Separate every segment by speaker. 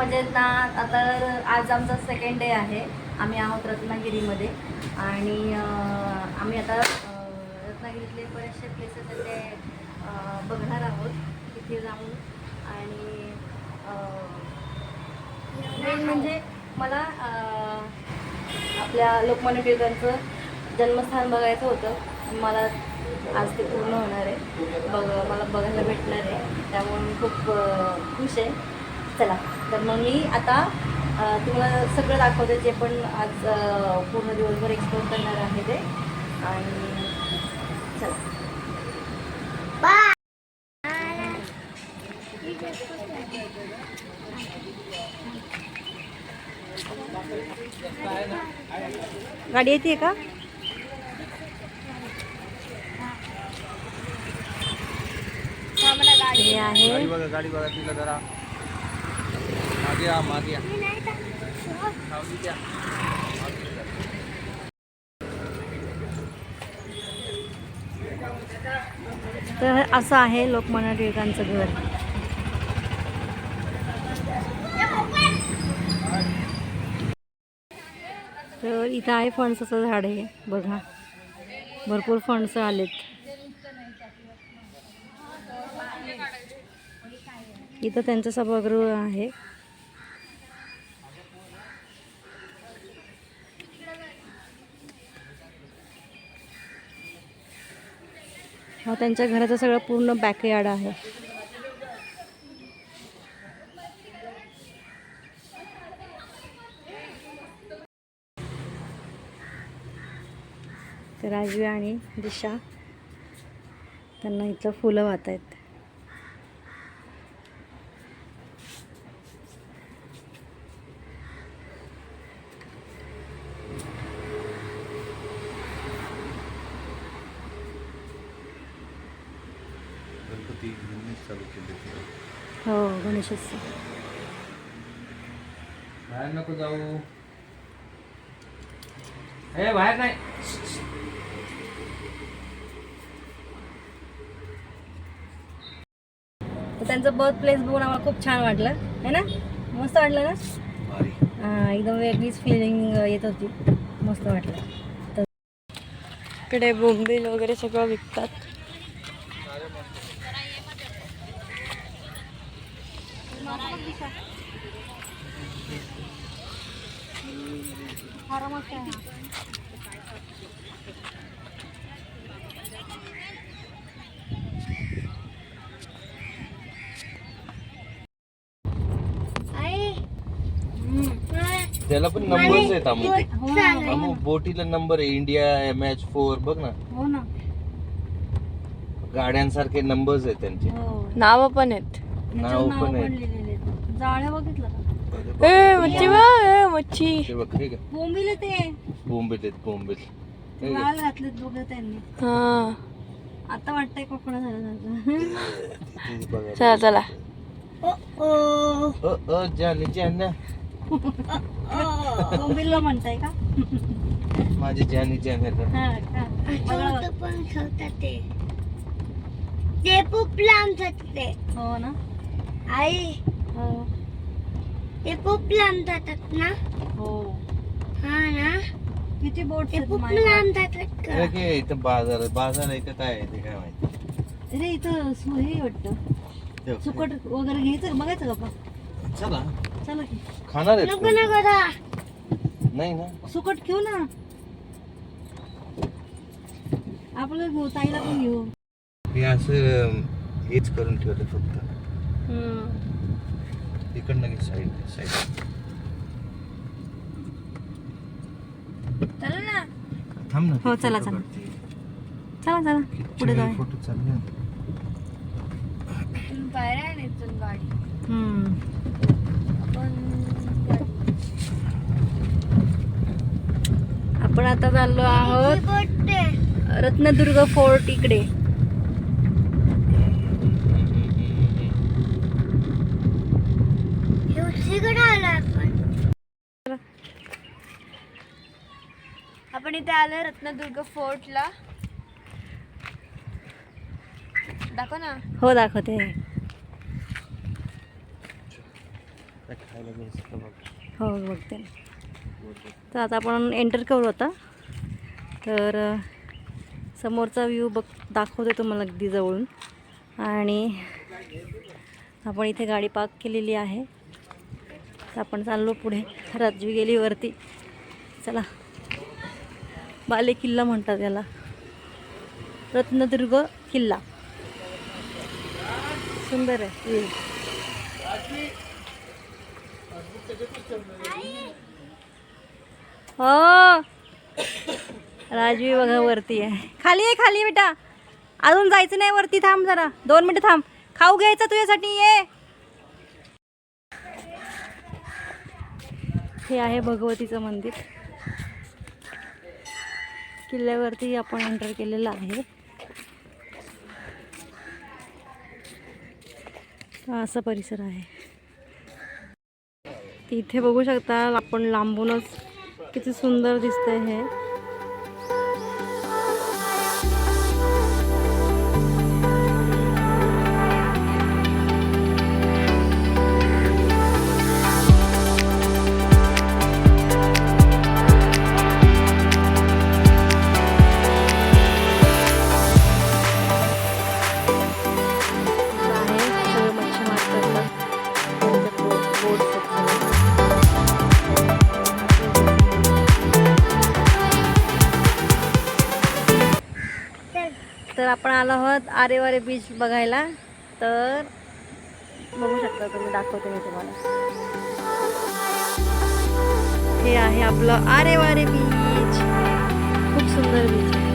Speaker 1: मजेत ना. आता आज आमचा सेकंड डे आहे. आम्ही आहोत रत्नागिरीमध्ये. आणि आम्ही आता रत्नागिरीतले बरेचसे प्लेसेस ते बघणार आहोत. तिथे जाऊन. आणि मेन म्हणजे मला आपल्या लोकमान्य टिळकांचं जन्मस्थान बघायचं होतं. मला आज ते पूर्ण होणार आहे. बघ मला बघायला भेटणार आहे. त्यामुळे मी खूप खुश आहे. चला. तर मग मी आता तुम्हाला सगळं दाखवते जे पण आज पूर्ण दिवसभर एक्सप्लोर करणार आहे ते. आणि चला. गाडी येते का? हे आहे
Speaker 2: मागे द्या.
Speaker 1: तर असं आहे लोकमान्य टिळकांचं घर. तर इथं आहे फणसाचं झाड आहे बघा. भरपूर फणस आलेत. इथं त्यांचं सभागृह आहे. हा त्यांच्या घराचं सगळं पूर्ण बॅकयार्ड आहे. तर राजवी आणि दिशा त्यांना इथं फुलं वाहत आहेत
Speaker 2: गणपती यांनीच चालू केले.
Speaker 1: हो गणेशोत्सव.
Speaker 2: बाहेर नको जाऊ. ए बाहेर नाही.
Speaker 1: तर त्यांचं बर्थ प्लेस बघून आम्हाला खूप छान वाटलं है ना? मस्त वाटलं ना?
Speaker 2: भारी.
Speaker 1: हा, एकदम वेगळीच फिलिंग येत होती. मस्त वाटलं. तर इकडे बोंबील वगैरे सगळं विकतात.
Speaker 2: त्याला पण नंबर्स आहेत अमू
Speaker 1: हो
Speaker 2: बोटीला नंबर आहे इंडिया एम एच फोर बघ ना.
Speaker 1: हो ना.
Speaker 2: गाड्यांसारखे नंबर्स आहेत त्यांचे.
Speaker 1: हो.
Speaker 3: नाव पण आहेत.
Speaker 2: नाव पण आहेत.
Speaker 1: जाळ्या बघितलं का.
Speaker 3: ए मच्छी बा ए मच्छी.
Speaker 2: हे बघ हे का
Speaker 1: बोंबील ते.
Speaker 2: बोंबील आहेत बोंबील. हे का?
Speaker 1: लाल घातलेत बघ त्यांनी.
Speaker 3: हा.
Speaker 1: आता वाटतंय कोकणा झालं सारखं.
Speaker 2: ते बघा.
Speaker 3: चला चला.
Speaker 2: अ अ जाने जाना.
Speaker 1: बोंबीलला म्हणताय का?
Speaker 2: माझे जाने जाने
Speaker 1: हा का? बघा बघ.
Speaker 4: पण ठेवतात ते. ते खूप लांब जाते
Speaker 1: हो ना?
Speaker 4: आई
Speaker 1: हो.
Speaker 4: ते खूप लांब जातात ना?
Speaker 1: हो.
Speaker 4: हा ना?
Speaker 1: किती बोट
Speaker 4: ते खूप लांब जातात का?
Speaker 2: काय इथं बाजार बाजार आहे का काय आहे ते काय माहिती.
Speaker 1: अरे इथं सु- हे वाटतं. सुकट वगैरे घ्यायचं का? बघायचं का आपण?
Speaker 2: चला.
Speaker 1: चला की.
Speaker 2: खाणार आहेत
Speaker 4: नको
Speaker 2: कोण?
Speaker 4: नको रा
Speaker 2: नाही ना?
Speaker 1: सुकट घेऊ ना. आपलं घेऊ ताईला पण घेऊ.
Speaker 2: मी असं हेच करून ठेवलं फक्त. इकडनं घे साईड साईड
Speaker 3: चला ना.
Speaker 2: थांब ना
Speaker 1: हो, चला, चला. चला चला. पुढे
Speaker 2: फोटो चालले
Speaker 3: आहे इथून गाडी?
Speaker 1: हम्म. आपण आता चाललो आहोत रत्नदुर्ग फोर्ट इकडे
Speaker 4: दुसरीकडे आलो आपण
Speaker 3: आलोय रत्नदुर्ग फोर्टला. दाखव ना.
Speaker 1: हो दाखवते. हो बघते. तर आता आपण एंटर करू आता. तर समोरचा व्ह्यू बघ दाखवते तुम्हाला अगदी जवळून. आणि आपण इथे गाडी पार्क केलेली आहे. तर आपण चाललो पुढे. राजवी गेली वरती. चला. बाले किल्ला म्हणतात याला. रत्नदुर्ग किल्ला. सुंदर आहे. हो. राजवी बघा वरती आहे. खाली आहे खाली बेटा. अजून जायचं नाही वरती थांब जरा. दोन मिनिटं थांब. खाऊ घ्यायचं तुझ्यासाठी ये. हे आहे भगवतीचं मंदिर. किल्ल्यावरती आपण एंटर केलेलं आहे. असा परिसर आहे. इथे बघू शकता आपण लांबूनच किती सुंदर दिसतंय हे. आरेवारे बीच बघायला तर बघू शकता तुम्ही दाखवते मी तुम्हाला. हे आहे आपलं आरेवारे बीच खूप सुंदर बीच आहे.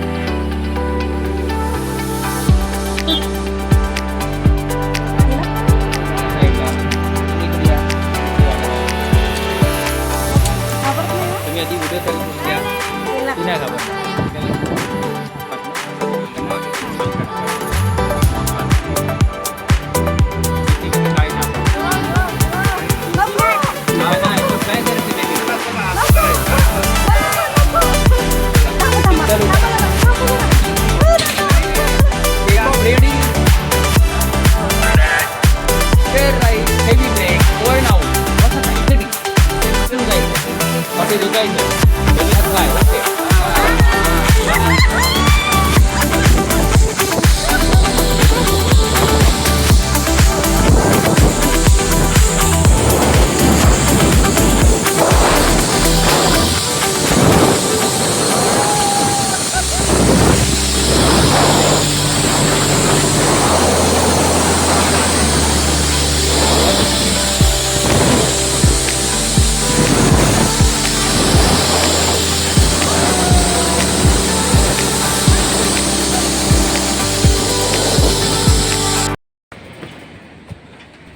Speaker 2: साईडला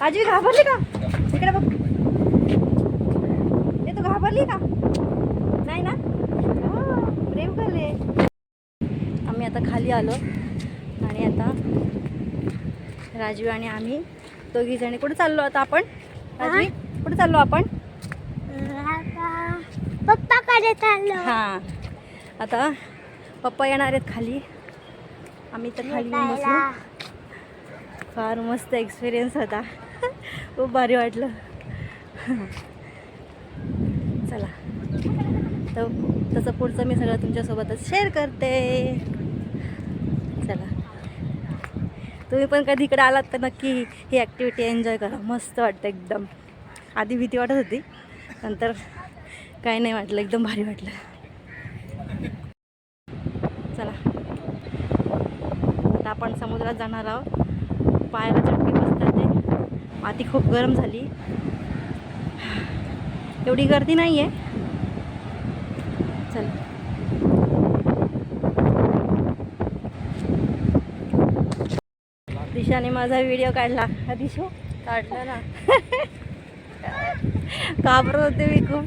Speaker 1: आजी घाबरली का? इकडे बघ. ए तू घाबरली का? नाही ना? प्रेम करले. आम्ही आता खाली आलो. आणि आता राजवी आणि आम्ही दोघी जणी कुठे चाललो आता आपण? राजवी कुठे चाललो आपण?
Speaker 4: पप्पा कडे चाललो.
Speaker 1: हां. आता पप्पा येणार आहेत खाली. आम्ही तर खाली बसलो. फार मस्त एक्सपिरियन्स होता. खूप भारी वाटलं. चला. तर तसं पुढचं मी सगळं तुमच्यासोबतच शेअर करते. चला. तुम्ही पण कधी इकडे आलात तर नक्की ही ॲक्टिव्हिटी एन्जॉय करा. मस्त वाटतं एकदम. आधी भीती वाटत होती नंतर काही नाही वाटलं एकदम भारी वाटलं. चला. आता आपण समुद्रात जाणार आहोत. पायाला चटकी माती खूप गरम झाली. एवढी गर्दी नाही आहे चल. दिशाने माझा व्हिडिओ काढला. हा दिशो काढला ना. काबरत होते मी खूप.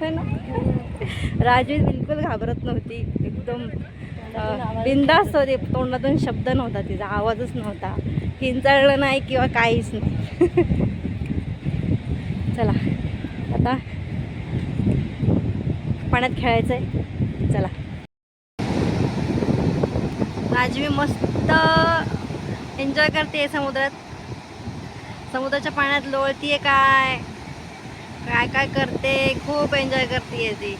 Speaker 1: हो ना? राजवी बिलकुल घाबरत नव्हती. एकदम बिंदास्त होते. तोंडातून शब्द नव्हता तिचा आवाजच नव्हता. किंचाळलं नाही किंवा काहीच नाही. चला आता पाण्यात खेळायचं आहे चला राजवी मस्त एन्जॉय करते समुद्रात.
Speaker 5: समुद्राच्या पाण्यात लोळतीये काय? काय काय करते? खूप एन्जॉय करते ती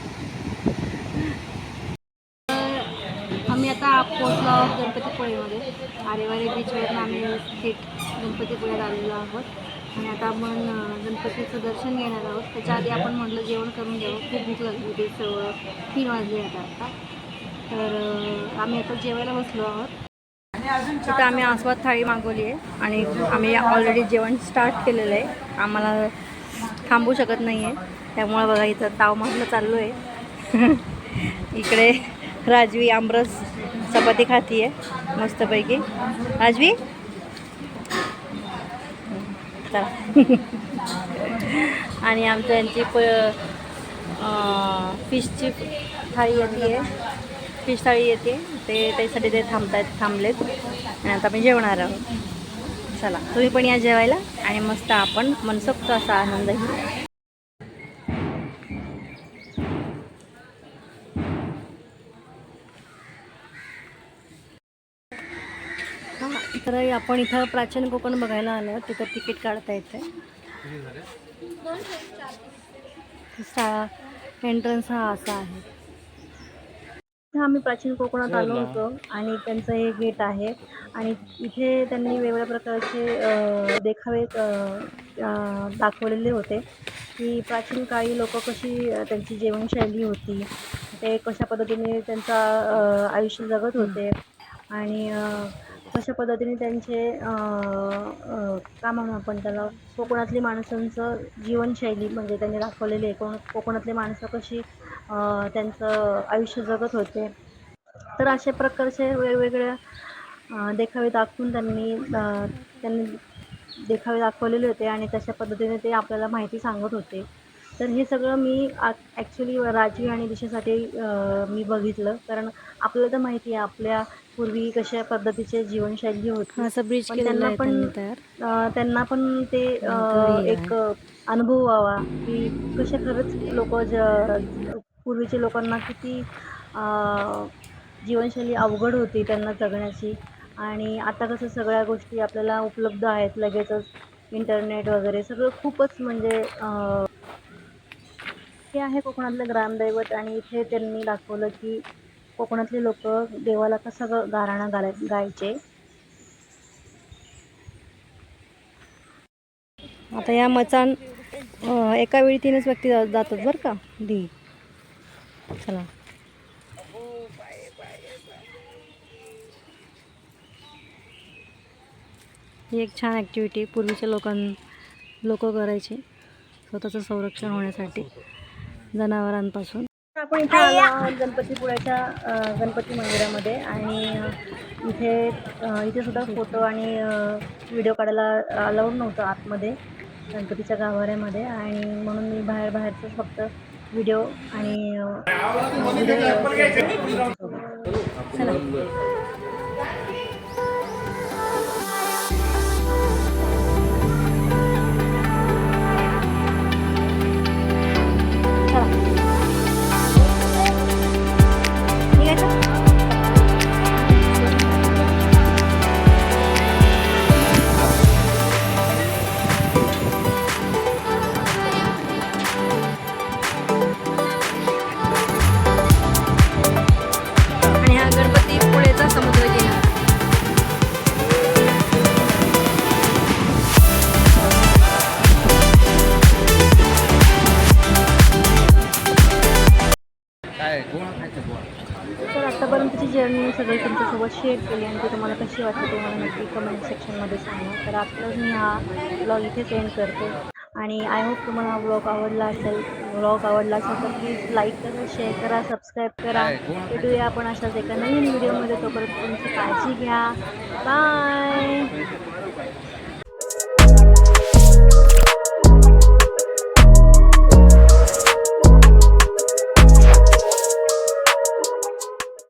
Speaker 5: आम्ही आता पोहोचलो आहोत गणपतीपुळेमध्ये. आरेवारी बीचवरून आम्ही थेट गणपतीपुळ्यात आलेलो आहोत. आणि आता आपण गणपतीचं दर्शन घेणार आहोत. त्याच्या आधी आपण म्हटलं जेवण करून घ्यावं. खूप भूक लागली होती. सवळ तीन वाजले आता आता. तर आम्ही आता जेवायला बसलो आहोत. तिथं आम्ही आस्वाद थाळी मागवली आहे. आणि आम्ही ऑलरेडी जेवण स्टार्ट केलेलं आहे. आम्हाला थांबू शकत नाही आहे त्यामुळं बघा इथं ताव मारलं चाललो आहे इकडे राजवी आमरस चपाती खाती आहे मस्तपैकी. राजवी? चला. आणि आमच्या यांची प फिशची थाळी येते. आहे फिश थाळी येते. ते त्यासाठी ते थांबतायत थांबलेत. आणि आता मी जेवणार आहोत. चला. तुम्ही पण या जेवायला आणि मस्त आपण मनसोक्त असा आनंद घेऊ हां तर आपण इथं प्राचीन कोकण बघायला आलो तिथं तिकीट काढता येतं सा एंट्रन्स हा असा आहे. इथं आम्ही प्राचीन कोकणात आलो होतो आणि त्यांचं हे गेट आहे आणि इथे त्यांनी वेगवेगळ्या प्रकारचे देखावे दाखवलेले होते की प्राचीन काळी लोक कशी त्यांची जीवनशैली होती ते कशा पद्धतीने त्यांचा आयुष्य जगत होते आणि कशा पद्धतीने त्यांचे काय म्हणू आपण त्याला कोकणातली माणसांचं जीवनशैली म्हणजे त्यांनी दाखवलेली आहे कोण कोकणातली माणसं कशी त्यांचं आयुष्य जगत होते. तर अशा प्रकारचे वेगवेगळ्या देखावे दाखवून त्यांनी त्यांनी देखावे दाखवलेले होते आणि तशा पद्धतीने ते आपल्याला माहिती सांगत होते. तर हे सगळं मी ॲक्च्युली राजवी आणि दिशेसाठी मी बघितलं. कारण आपल्याला तर माहिती आहे आपल्या पूर्वी कशा पद्धतीची जीवनशैली होती.
Speaker 1: असं ब्रिज
Speaker 5: त्यांना पण
Speaker 1: त्यांनी
Speaker 5: पण ते. एक अनुभव व्हावा की कसे खरंच लोक ज पूर्वीच्या लोकांना किती जीवनशैली अवघड होती त्यांना जगण्याची. आणि आता कसं सगळ्या गोष्टी आपल्याला उपलब्ध आहेत लगेचच इंटरनेट वगैरे सगळं खूपच म्हणजे हे आहे कोकणातलं ग्रामदैवत आणि इथे त्यांनी दाखवलं की कोकणातले लोक देवाला कसं ग- गाय गायचे. आता या मचान एका वेळी तीनच व्यक्ती जा- जातात बरं का? दी. चला. ही एक छान ॲक्टिव्हिटी पूर्वीच्या लोकां लोक करायचे स्वतःचं संरक्षण होण्यासाठी. जनावरांपासून. आपण इथे आलो आहोत गणपतीपुळ्याच्या गणपती मंदिरामध्ये आणि इथे इथे सुद्धा फोटो आणि व्हिडिओ काढायला अलाउड नव्हतं आतमध्ये गणपतीच्या गाभाऱ्यामध्ये आणि म्हणून मी बाहेर बाहेरचं फक्त व्हिडिओ आणि चला. शेअर केली आणि ती तुम्हाला कशी वाटते ते मला नक्की कमेंट सेक्शनमध्ये सांगा. तर आत्ताच मी हा ब्लॉग इथे सेंड करते. आणि आय होप तुम्हाला हा ब्लॉग आवडला असेल ब्लॉग आवडला असेल तर प्लीज लाईक करा शेअर करा सबस्क्राईब करा. भेटूया आपण अशाच एका नवीन व्हिडिओमध्ये तोपर्यंत तुमची काळजी घ्या. बाय